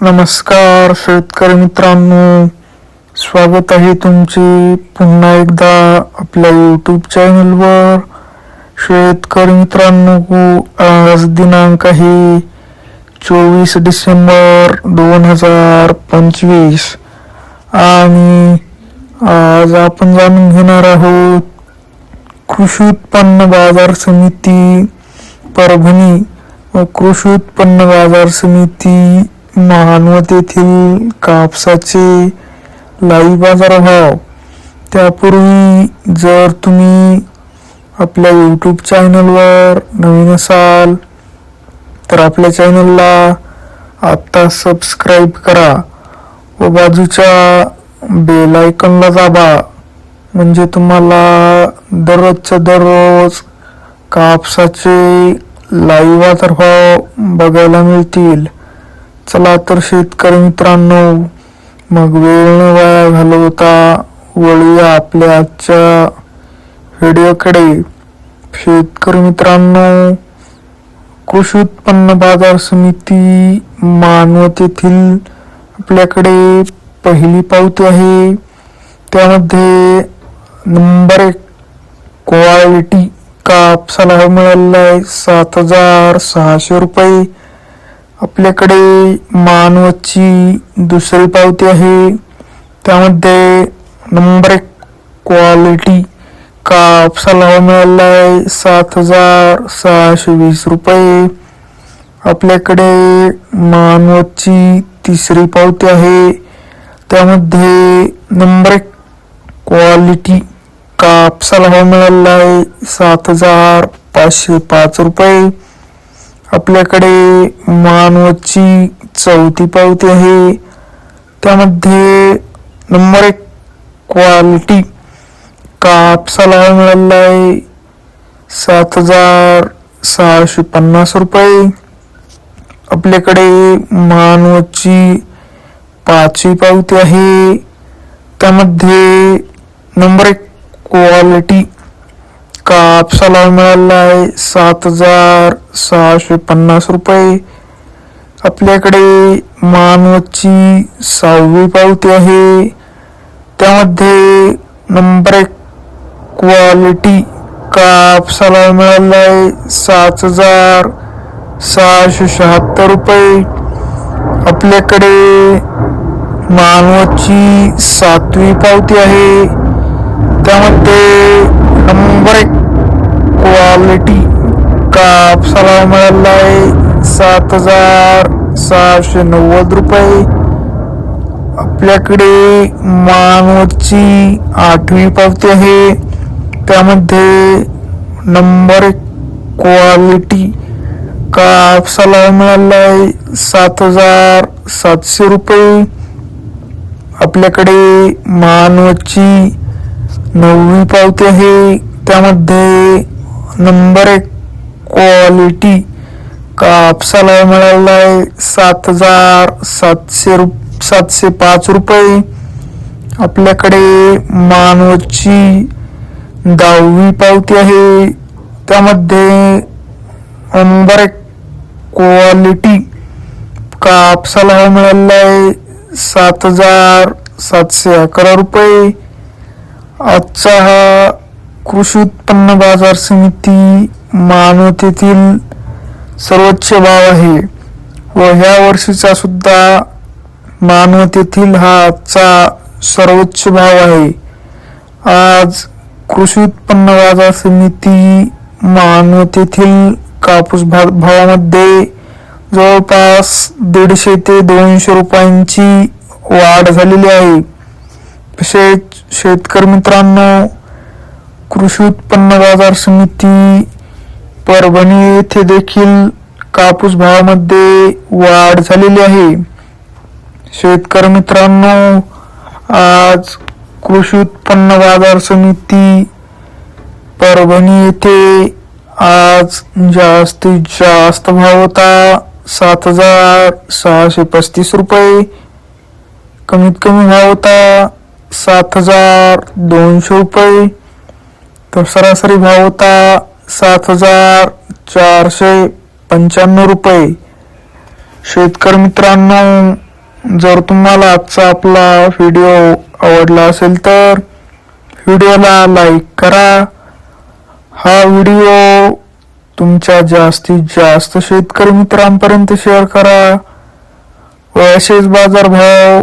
नमस्कार शेतकरी मित्रांनो स्वागत आहे तुमचे पुन्हा एकदा आपल्या यूट्यूब चॅनलवर शेतकरी मित्रांनो हो, आज दिनांक आहे चोवीस डिसेंबर दोन हजार पंचवीस. आणि आज आपण जाणून घेणार आहोत कृषी उत्पन्न बाजार समिती परभणी व कृषी उत्पन्न बाजार समिती महानवत येथील कापसाचे लाईव्ह बाजारभाव त्यापूर्वी जर तुम्ही आपल्या यूट्यूब चॅनलवर नवीन असाल तर आपल्या चॅनलला आत्ता सबस्क्राईब करा व बाजूच्या बेल आयकॉनला दाबा. म्हणजे तुम्हाला दररोजच्या दररोज कापसाचे लाईव्ह बाजारभाव बघायला मिळतील. चला तर शेतकरी मित्रांनो मग वेळ न वाया घालवता वळूया आपल्या आजच्या व्हिडिओकडे. शेतकरी मित्रांनो कृषी उत्पन्न बाजार समिती मानवत येथील आपल्याकडे पहिली पावती आहे. त्यामध्ये नंबर एक क्वालिटी कापसाला मिळालेला आहे? सात हजार सहाशे रुपये. आपल्याकडे मानवाची दुसरी पावती आहे. त्यामध्ये नंबर एक क्वालिटी कापसाला मिळाला आहे. सात हजार सहाशे वीस रुपये. आपल्याकडे मानवतची तिसरी पावती आहे. त्यामध्ये नंबर एक क्वालिटी कापसाला भाव मिळालेला आहे. सात हजार पाचशे पाच रुपये. आपल्याकडे मानवची चौथी पावती आहे. त्यामध्ये नंबर एक क्वालिटी कापसाला मिळाला मिळालेला आहे. सात हजार सहाशे पन्नास रुपये. आपल्याकडे मानवची पाचवी पावती आहे. त्यामध्ये नंबर एक क्वालिटी कापसाला मिळालेला आहे सात हजार सहाशे पन्नास रुपये. आपल्याकडे मानवची सहावी पावती आहे. त्यामध्ये नंबर एक क्वालिटी कापसाला मिळालेला आहे सात हजार सहाशे शहात्तर रुपये. आपल्याकडे मानवाची सातवी पावती आहे. त्यामध्ये नंबर एक. क्वालिटी कापसाला मिळालेला आहे सात हजार सहाशे नव्वद रुपये. आपल्याकडे मानवची आठवी पावती आहे. त्यामध्ये नंबर एक क्वालिटी कापसाला मिळालेला आहे सात हजार सातशे रुपये. आपल्याकडे मानवची नववी पावती आहे त्यामध्ये नंबर एक क्वालिटी कापसाला मिळालेला आहे सात हजार सातशे रु सातशे पाच रुपये. आपल्याकडे मानवची दहावी पावती आहे. त्यामध्ये नंबर एक क्वालिटी कापसाला मिळालेला आहे सात हजार सातशे अकरा रुपये. आजचा हा कृषी उत्पन्न बाजार समिती मानवतेतील सर्वोच्च भाव आहे व ह्या वर्षीचा सुद्धा मानवतेतील हा आजचा सर्वोच्च भाव आहे. आज कृषी उत्पन्न बाजार समिती मानवतेतील कापूस भावामध्ये जवळपास दीडशे ते दोनशे रुपयांची वाढ झालेली आहे. तसेच शेतकरी मित्रांनो कृषी उत्पन्न बाजार समिती परभणी येथे देखील कापूस भावामध्ये वाढ झालेली आहे. शेतकरी मित्रांनो आज कृषी उत्पन्न बाजार समिती परभणी येथे आज जास्तीत जास्त भाव होता. सात हजार सहाशे पस्तीस रुपये कमीत कमी भाव होता. सात हजार दोनशे रुपये. तर सरासरी भाव होता सात हजार चारशे पंच्याण्णव रुपये. शेतकरी मित्रांनो जर तुम्हाला आजचा आपला व्हिडिओ आवडला असेल तर व्हिडिओला लाईक करा. हा व्हिडिओ तुमच्या जास्तीत जास्त शेतकरी मित्रांपर्यंत शेअर करा. व असेच बाजारभाव